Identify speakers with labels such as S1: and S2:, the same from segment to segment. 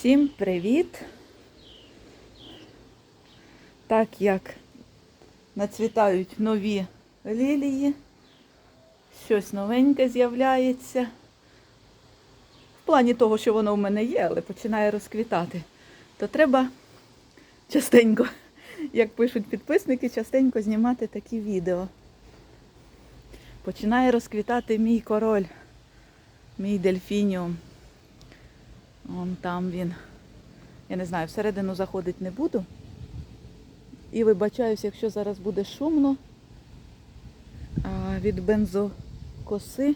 S1: Всім привіт! Так як нацвітають нові лілії, щось новеньке з'являється. В плані того, що воно в мене є, але починає розквітати, то треба частенько, як пишуть підписники, частенько знімати такі відео. Починає розквітати мій король, мій дельфініум. Вон там він. Я не знаю, всередину заходити не буду. І вибачаюсь, якщо зараз буде шумно від бензокоси.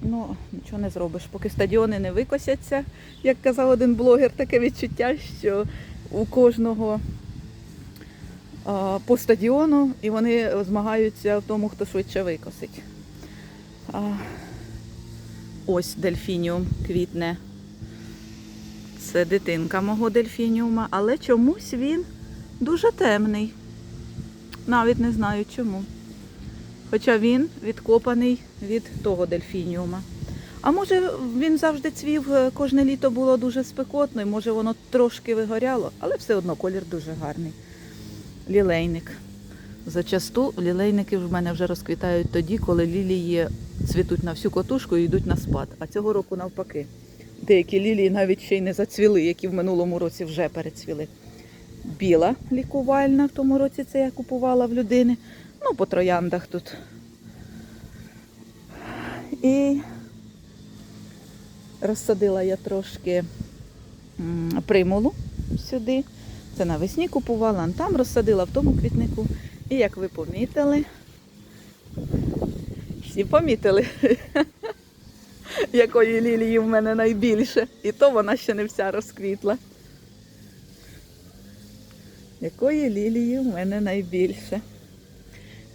S1: Ну, нічого не зробиш. Поки стадіони не викосяться, як казав один блогер, таке відчуття, що у кожного а, по стадіону і вони змагаються в тому, хто швидше викосить. А, ось дельфініум квітне. Це дитинка мого дельфініума, але чомусь він дуже темний. Навіть не знаю чому. Хоча він відкопаний від того дельфініума. А може він завжди цвів, е, кожне літо було дуже спекотно, і може воно трошки вигоряло, але все одно колір дуже гарний. Лілейник. Зачасту лілейники в мене вже розквітають тоді, коли лілії цвітуть на всю котушку і йдуть на спад. А цього року навпаки. Деякі лілії навіть ще й не зацвіли, які в минулому році вже перецвіли. Біла лікувальна в тому році це я купувала в людини. Ну, по трояндах тут. І розсадила я трошки примулу сюди. Це навесні купувала, а там розсадила в тому квітнику. І як ви помітили, всі помітили, якої лілії в мене найбільше. І то вона ще не вся розквітла. Якої лілії в мене найбільше?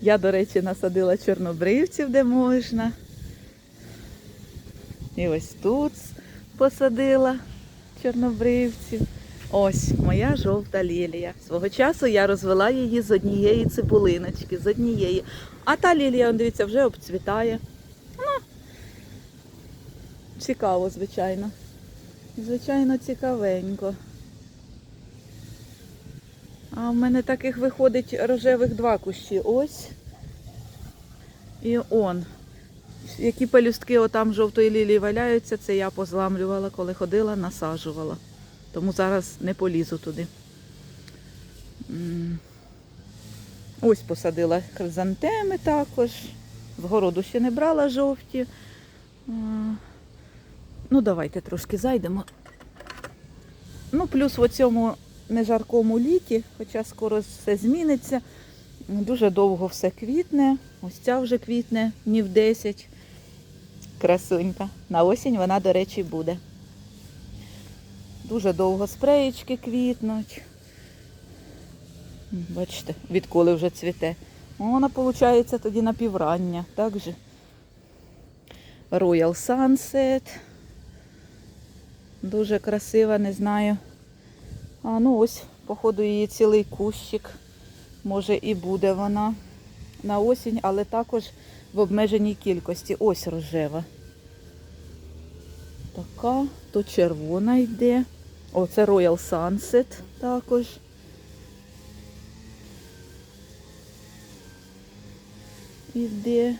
S1: Я, до речі, насадила чорнобривців, де можна. І ось тут посадила чорнобривців. Ось моя жовта лілія. Свого часу я розвела її з однієї цибулиночки, з однієї. А та лілія, дивіться, вже обцвітає. Цікаво, звичайно. Звичайно, цікавенько. А в мене таких виходить рожевих два кущі. Ось. І он. Які пелюстки отам жовтої лілії валяються, це я позламлювала, коли ходила, насаджувала. Тому зараз не полізу туди. Ось посадила хризантеми також. З городу ще не брала жовті. Ну, давайте трошки зайдемо. Ну, плюс в цьому нежаркому літі, хоча скоро все зміниться. Дуже довго все квітне. Ось ця вже квітне днів 10. Красунька. На осінь вона, до речі, буде. Дуже довго спреєчки квітнуть. Бачите, відколи вже цвіте. Вона, виходить, тоді напіврання. Так же. Royal Sunset. Дуже красива, не знаю. А ну ось, походу, її цілий кущик. Може і буде вона на осінь, але також в обмеженій кількості. Ось рожева. Така, то червона йде. О, це Royal Sunset також. Іде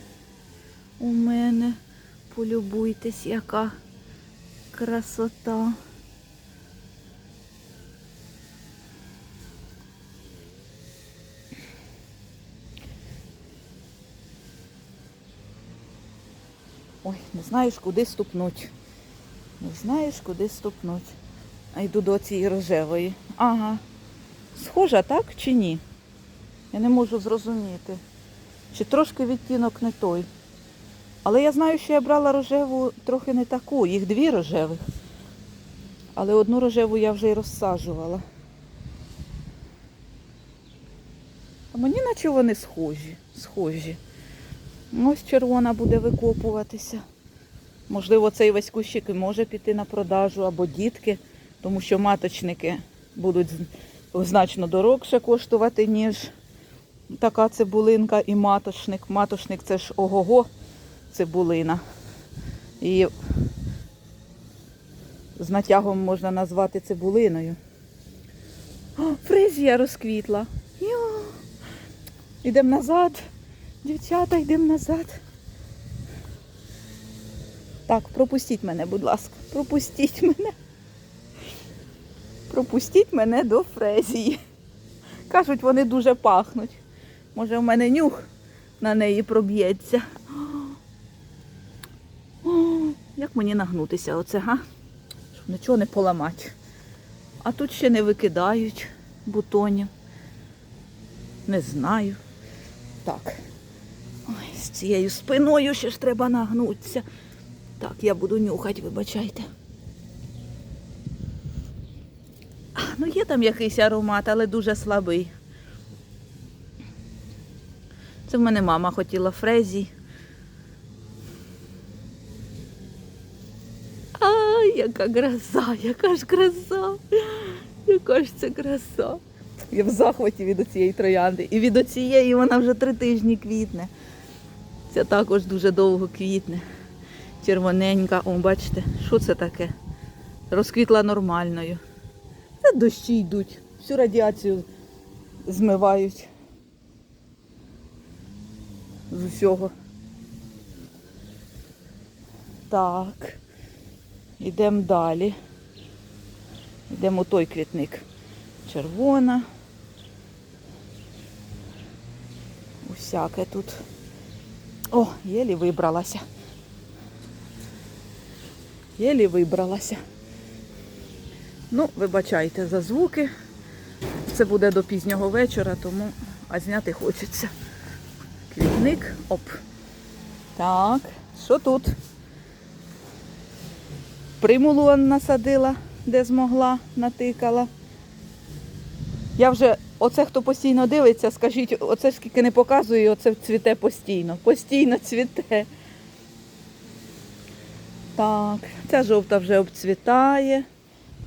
S1: у мене. Полюбуйтесь, яка красота. Ой, не знаєш, куди ступнуть. Не знаєш, куди ступнуть. А йду до цієї рожевої. Ага. Схожа, так чи ні? Я не можу зрозуміти. Чи трошки відтінок не той. Але я знаю, що я брала рожеву трохи не таку. Їх дві рожевих. Але одну рожеву я вже й розсаджувала. А мені наче вони схожі. Схожі. Ось червона буде викопуватися. Можливо, цей весь кущик і може піти на продажу або дітки, тому що маточники будуть значно дорогше коштувати, ніж така цибулинка і маточник. Маточник це ж ого-го цибулина. І з натягом можна назвати цибулиною. О, фрезія розквітла. Йо. Ідемо назад. Дівчата, йдемо назад. Так, пропустіть мене, будь ласка. Пропустіть мене. Пропустіть мене до фрезії. Кажуть, вони дуже пахнуть. Може, в мене нюх на неї проб'ється. Як мені нагнутися оце, га? Щоб нічого не поламати. А тут ще не викидають бутонів. Не знаю. Так. Ой, з цією спиною ще ж треба нагнутися. Так, я буду нюхати, вибачайте. А, Ну, є там якийсь аромат, але дуже слабий. Це в мене мама хотіла фрезі. Яка краса, яка ж краса, яка ж це краса. Я в захваті від цієї троянди. І від оцієї вона вже три тижні квітне. Це також дуже довго квітне. Червоненька. О, бачите, що це таке? Розквітла нормальною. Це дощі йдуть, всю радіацію змивають з усього. Так. Йдемо далі. Йдемо той квітник. Червона. Усяке тут. О, єлі вибралася. Єлі вибралася. Ну, вибачайте за звуки. Це буде до пізнього вечора, тому а зняти хочеться. Квітник. Оп. Так, що тут? Примулу насадила, де змогла, натикала. Я вже, оце хто постійно дивиться, скажіть, оце скільки не показую, оце цвіте постійно. Постійно цвіте. Так, ця жовта вже обцвітає.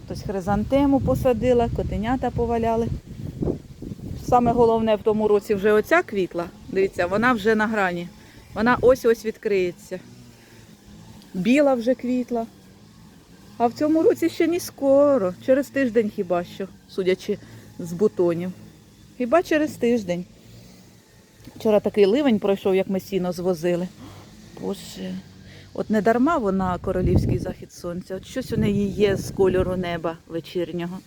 S1: Хтось хризантему посадила, котенята поваляли. Саме головне в тому році вже оця квітла. Дивіться, вона вже на грані. Вона ось-ось відкриється. Біла вже квітла. А в цьому році ще не скоро. Через тиждень хіба що, судячи з бутонів. Хіба через тиждень. Вчора такий ливень пройшов, як ми сіно звозили. Боже. От не дарма вона королівський захід сонця. От щось у неї є з кольору неба вечірнього.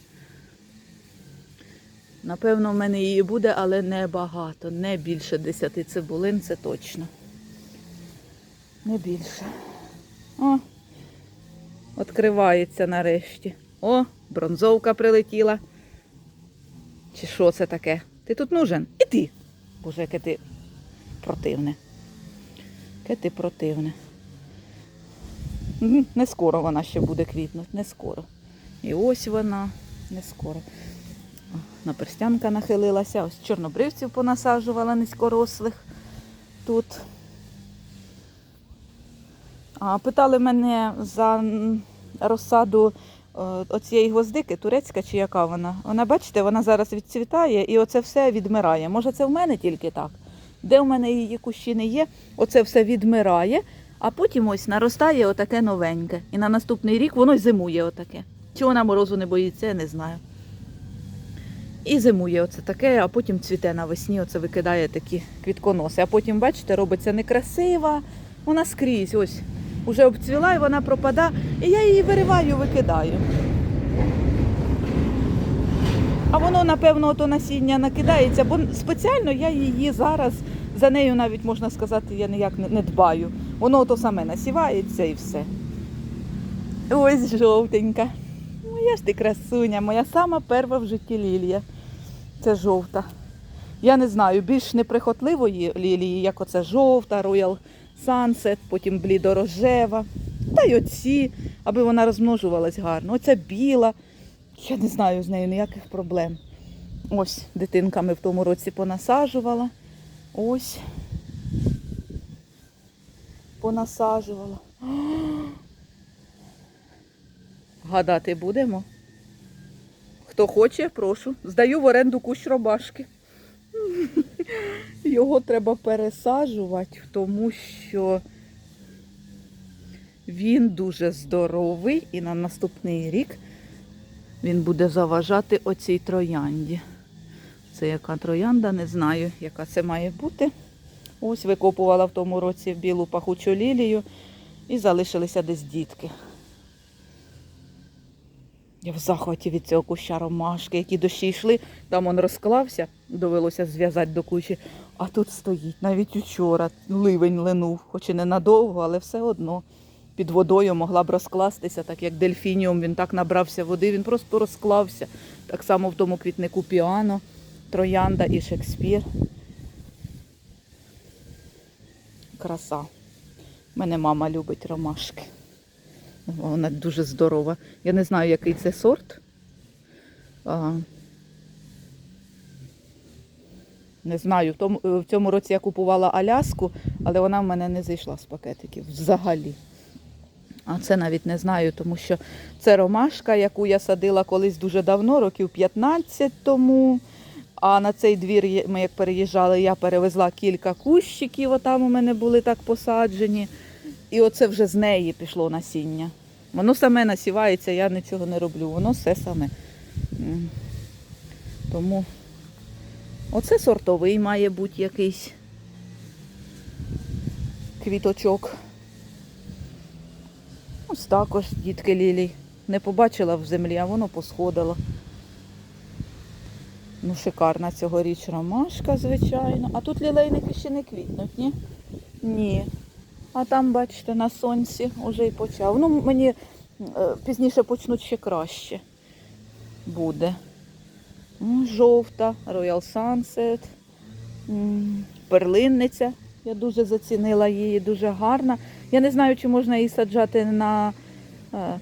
S1: Напевно, в мене її буде, але не багато. Не більше десяти цибулин, це точно. Не більше. О, відкривається нарешті. О, бронзовка прилетіла. Чи що це таке? Ти тут нужен? І ти. Боже, яке ти противне. Яке ти противне. Не скоро вона ще буде квітнути, не скоро. І ось вона, не скоро. Наперстянка нахилилася, ось чорнобривців понасаджувала низькорослих тут. Питали мене за розсаду е, оцієї гвоздики, турецька чи яка вона. Вона, бачите, вона зараз відцвітає і оце все відмирає. Може, це в мене тільки так. Де в мене її кущі не є, оце все відмирає, а потім ось наростає отаке новеньке. І на наступний рік воно й зимує отаке. Чи вона морозу не боїться, я не знаю. І зимує оце таке, а потім цвіте навесні, оце викидає такі квітконоси. А потім, бачите, робиться некрасива, вона скрізь ось. Уже обцвіла і вона пропада, і я її вириваю, викидаю. А воно, напевно, ото насіння накидається, бо спеціально я її зараз, за нею навіть можна сказати, я ніяк не, дбаю. Воно ото саме насівається і все. Ось жовтенька. Моя ж ти красуня, моя сама перша в житті лілія. Це жовта. Я не знаю, більш неприхотливої лілії, як оце жовта, Royal Sunset, потім блідорожева. Та й оці, аби вона розмножувалась гарно. Оця біла. Я не знаю з нею ніяких проблем. Ось дитинками в тому році понасаджувала. Ось. Понасаджувала. Гадати будемо. Хто хоче, прошу. Здаю в оренду кущ робашки. Його треба пересаджувати, тому що Він дуже здоровий і на наступний рік він буде заважати оцій троянді. Це яка троянда, не знаю, яка це має бути. Ось викопувала в тому році білу пахучу лілію і залишилися десь дітки. Я в захваті від цього куща ромашки, які дощі йшли, там он розклався, довелося зв'язати до кучі, а тут стоїть. Навіть учора ливень линув, хоч і ненадовго, але все одно під водою могла б розкластися, так як дельфініум, він так набрався води, він просто розклався. Так само в тому квітнику піано, троянда і Шекспір. Краса. Мене мама любить ромашки. Вона дуже здорова. Я не знаю, який це сорт. Не знаю. В, тому, в цьому році я купувала Аляску, але вона в мене не зайшла з пакетиків взагалі. А це навіть не знаю, тому що це ромашка, яку я садила колись дуже давно, років 15 тому. А на цей двір ми як переїжджали, я перевезла кілька кущиків, отам у мене були так посаджені. І оце вже з неї пішло насіння. Воно саме насівається, я нічого не роблю, воно все саме. Тому оце сортовий має бути якийсь квіточок. Ось також дітки лілій. Не побачила в землі, а воно посходило. Ну, шикарна цьогоріч ромашка, звичайно. А тут лілейники ще не квітнуть, ні? Ні. А там, бачите, на сонці вже й почав. Ну, мені е, пізніше почнуть ще краще буде. Жовта, Royal Sunset, перлинниця. Я дуже зацінила її, дуже гарна. Я не знаю, чи можна її саджати на, е,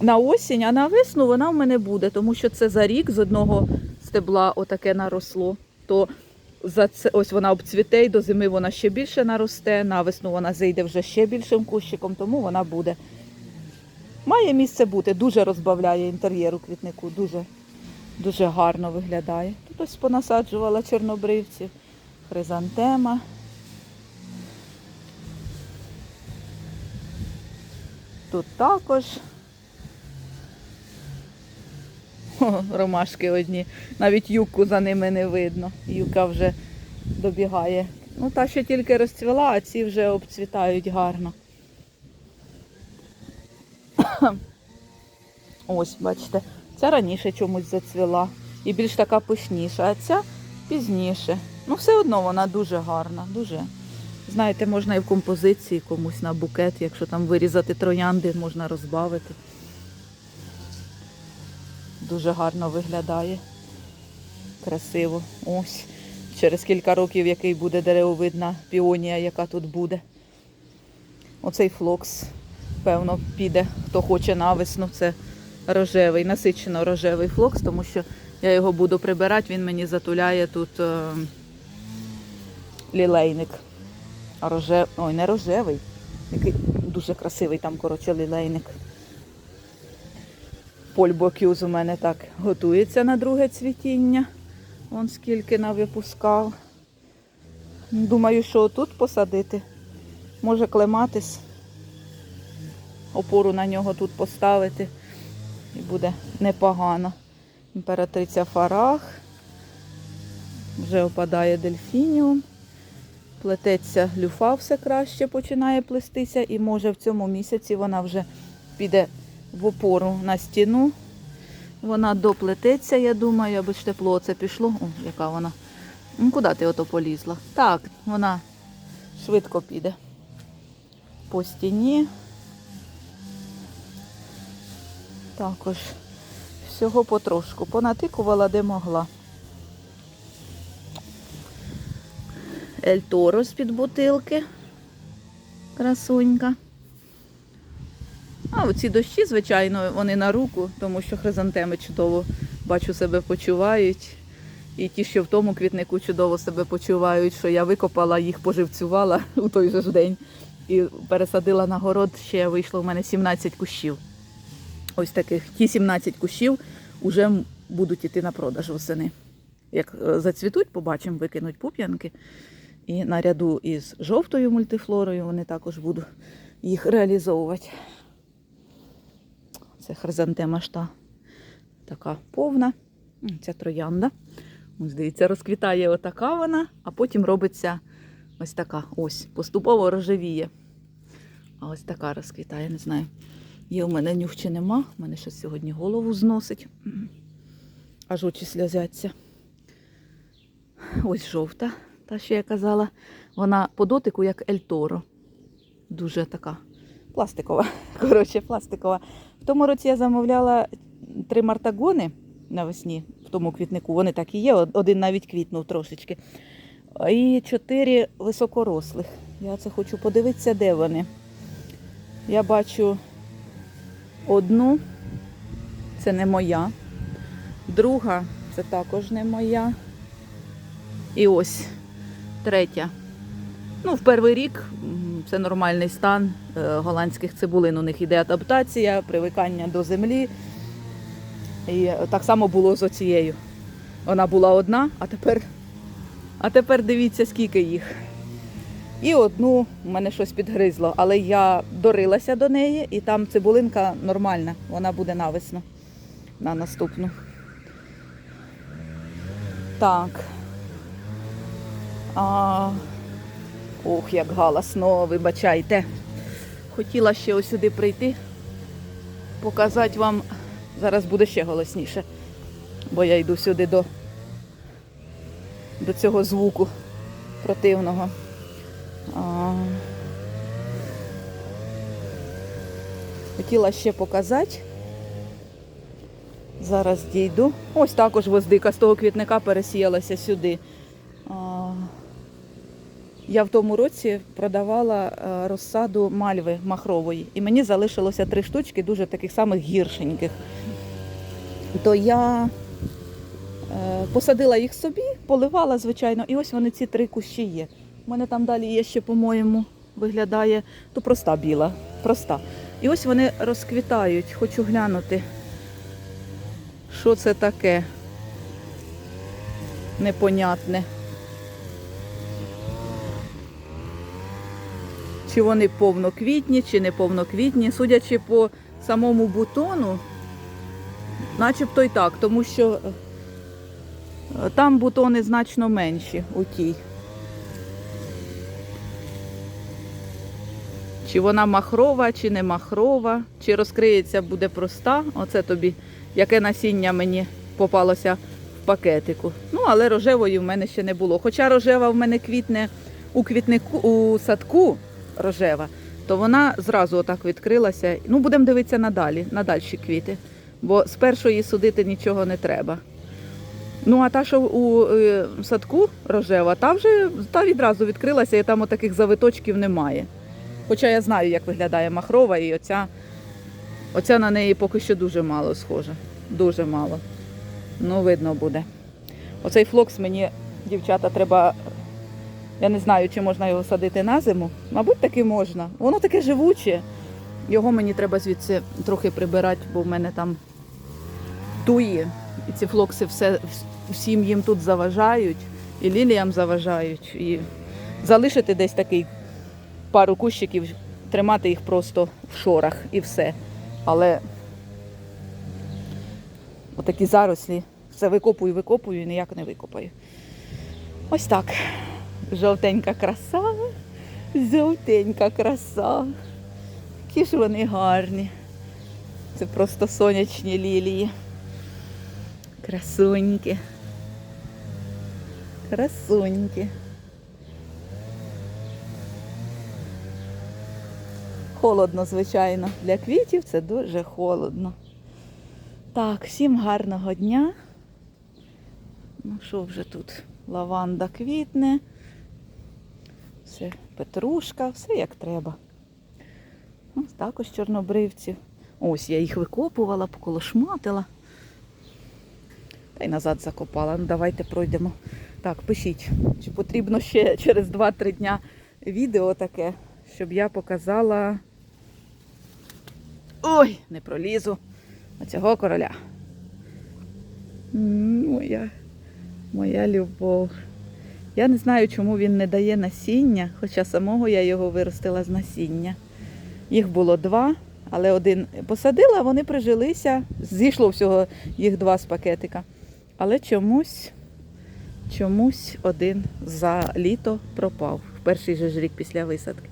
S1: на осінь, а на весну вона в мене буде, тому що це за рік з одного стебла отаке наросло. То за це ось вона обцвіте і до зими вона ще більше наросте, на весну вона зайде вже ще більшим кущиком, тому вона буде. Має місце бути, дуже розбавляє інтер'єр у квітнику, дуже, дуже гарно виглядає. Тут ось понасаджувала чорнобривців, хризантема. Тут також Ромашки одні. Навіть юбку за ними не видно. Юка вже добігає. Ну, та, що тільки розцвіла, а ці вже обцвітають гарно. Ось, бачите, ця раніше чомусь зацвіла. І більш така пишніша, а ця пізніше. Ну, все одно вона дуже гарна, дуже. Знаєте, можна і в композиції комусь на букет, якщо там вирізати троянди, можна розбавити. Дуже гарно виглядає. Красиво. Ось. Через кілька років який буде деревовидна піонія, яка тут буде. Оцей флокс, певно, піде, хто хоче на весну. Це рожевий, насичено рожевий флокс, тому що я його буду прибирати, він мені затуляє тут е, лілейник. Роже... Ой, не рожевий. Який дуже красивий там, коротше, лілейник. Польбокюз у мене так готується на друге цвітіння. Вон скільки навипускав. Думаю, що тут посадити. Може клематис. Опору на нього тут поставити. І буде непогано. Імператриця Фарах. Вже опадає дельфініум. Плететься люфа все краще починає плестися. І може в цьому місяці вона вже піде в опору на стіну. Вона доплететься, я думаю, аби ж тепло це пішло. О, яка вона. Ну, куди ти ото полізла? Так, вона швидко піде. По стіні. Також всього потрошку. Понатикувала, де могла. Ель Торо з-під бутилки. Красунька. А оці дощі, звичайно, вони на руку, тому що хризантеми чудово бачу себе почувають. І ті, що в тому квітнику чудово себе почувають, що я викопала, їх поживцювала у той же ж день і пересадила на город. Ще вийшло в мене 17 кущів. Ось таких. Ті 17 кущів вже будуть іти на продаж восени. Як е, зацвітуть, побачимо, викинуть пуп'янки. І наряду із жовтою мультифлорою вони також буду їх реалізовувати. Це хризантема шта така повна. Це троянда. Дивіться, розквітає отака вона, а потім робиться ось така. Ось, поступово рожевіє. А ось така розквітає, не знаю. Є у мене нюх чи нема. У мене щось сьогодні голову зносить. Аж очі сльозяться. Ось жовта, та що я казала. Вона по дотику як Ельторо. Дуже така пластикова. Коротше, пластикова. В тому році я замовляла три мартагони навесні в тому квітнику. Вони так і є. Один навіть квітнув трошечки. І чотири високорослих. Я це хочу подивитися, де вони. Я бачу одну, це не моя. Друга це також не моя. І ось третя. Ну, в перший рік це нормальний стан е, голландських цибулин. У них іде адаптація, привикання до землі. І так само було з оцією. Вона була одна, а тепер, а тепер дивіться, скільки їх. І одну в мене щось підгризло, але я дорилася до неї, і там цибулинка нормальна, вона буде навесно на наступну. Так. А... Ох, як галасно, вибачайте. Хотіла ще сюди прийти, показати вам. Зараз буде ще голосніше, бо я йду сюди до, до цього звуку противного. А... Хотіла ще показати. Зараз дійду. Ось також воздика з того квітника пересіялася сюди. Я в тому році продавала е, розсаду мальви махрової, і мені залишилося три штучки, дуже таких самих гіршеньких. То я е, посадила їх собі, поливала, звичайно, і ось вони ці три кущі є. У мене там далі є ще, по-моєму, виглядає то проста біла, проста. І ось вони розквітають, хочу глянути. Що це таке? Непонятне. Чи вони повноквітні, чи не повноквітні. Судячи по самому бутону, начебто й так, тому що е, там бутони значно менші у тій. Чи вона махрова, чи не махрова, чи розкриється, буде проста. Оце тобі, яке насіння мені попалося в пакетику. Ну, але рожевої в мене ще не було. Хоча рожева в мене квітне у квітнику, у садку рожева, то вона зразу отак відкрилася. Ну, будемо дивитися надалі, на дальші квіти. Бо з першої судити нічого не треба. Ну, а та, що у е, садку рожева, та вже та відразу відкрилася, і там отаких завиточків немає. Хоча я знаю, як виглядає махрова, і оця, оця на неї поки що дуже мало схожа. Дуже мало. Ну, видно буде. Оцей флокс мені, дівчата, треба. Я не знаю, чи можна його садити на зиму. Мабуть, таки можна. Воно таке живуче. Його мені треба звідси трохи прибирати, бо в мене там туї. І ці флокси все, всім їм тут заважають, і ліліям заважають. І залишити десь такий пару кущиків, тримати їх просто в шорах і все. Але отакі зарослі, все викопую, викопую і ніяк не викопаю. Ось так. Жовтенька краса, жовтенька краса. Які ж вони гарні. Це просто сонячні лілії. Красуньки. Красуньки. Холодно, звичайно. Для квітів це дуже холодно. Так, всім гарного дня. Ну що вже тут? Лаванда квітне. Все, петрушка, все як треба. Ось також чорнобривців. Ось я їх викопувала, поколошматила. Та й назад закопала. Ну, давайте пройдемо. Так, пишіть, чи потрібно ще через 2-3 дня відео таке, щоб я показала. Ой, не пролізу. Оцього короля. Моя, моя любов. Я не знаю, чому він не дає насіння, хоча самого я його виростила з насіння. Їх було два, але один посадила, вони прижилися. Зійшло всього їх два з пакетика. Але чомусь, чомусь один за літо пропав. В перший же ж рік після висадки.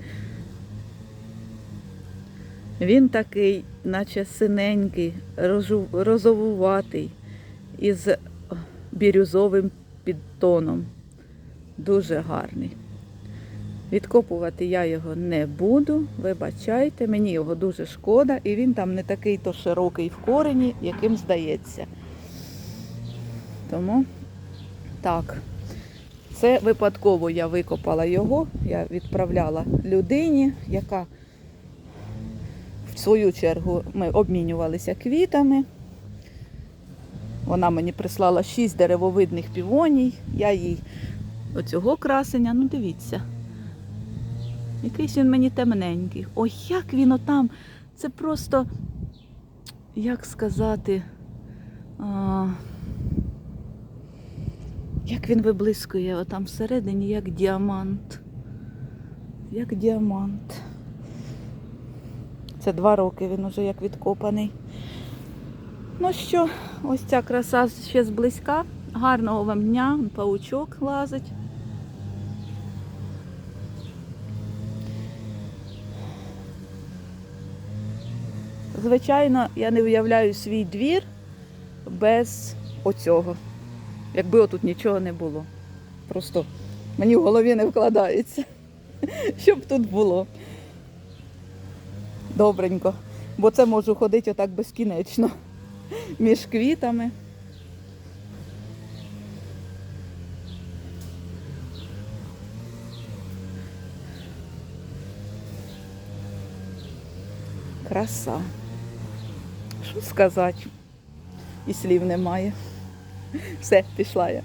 S1: Він такий, наче синенький, розовуватий, із бірюзовим підтоном. Дуже гарний. Відкопувати я його не буду, вибачайте, мені його дуже шкода, і він там не такий то широкий в корені, яким здається. Тому так, це випадково я викопала його, я відправляла людині, яка в свою чергу ми обмінювалися квітами. Вона мені прислала шість деревовидних півоній. Я їй оцього красення, ну дивіться. Якийсь він мені темненький. Ой, як він отам. Це просто, як сказати, а, як він виблискує отам всередині, як діамант. Як діамант. Це два роки він уже як відкопаний. Ну що, ось ця краса ще зблизька. Гарного вам дня, паучок лазить. Звичайно, я не уявляю свій двір без оцього. Якби отут нічого не було. Просто мені в голові не вкладається, щоб тут було. Добренько. Бо це можу ходити отак безкінечно між квітами. Краса. Що сказати? І слів немає. Все, пішла я.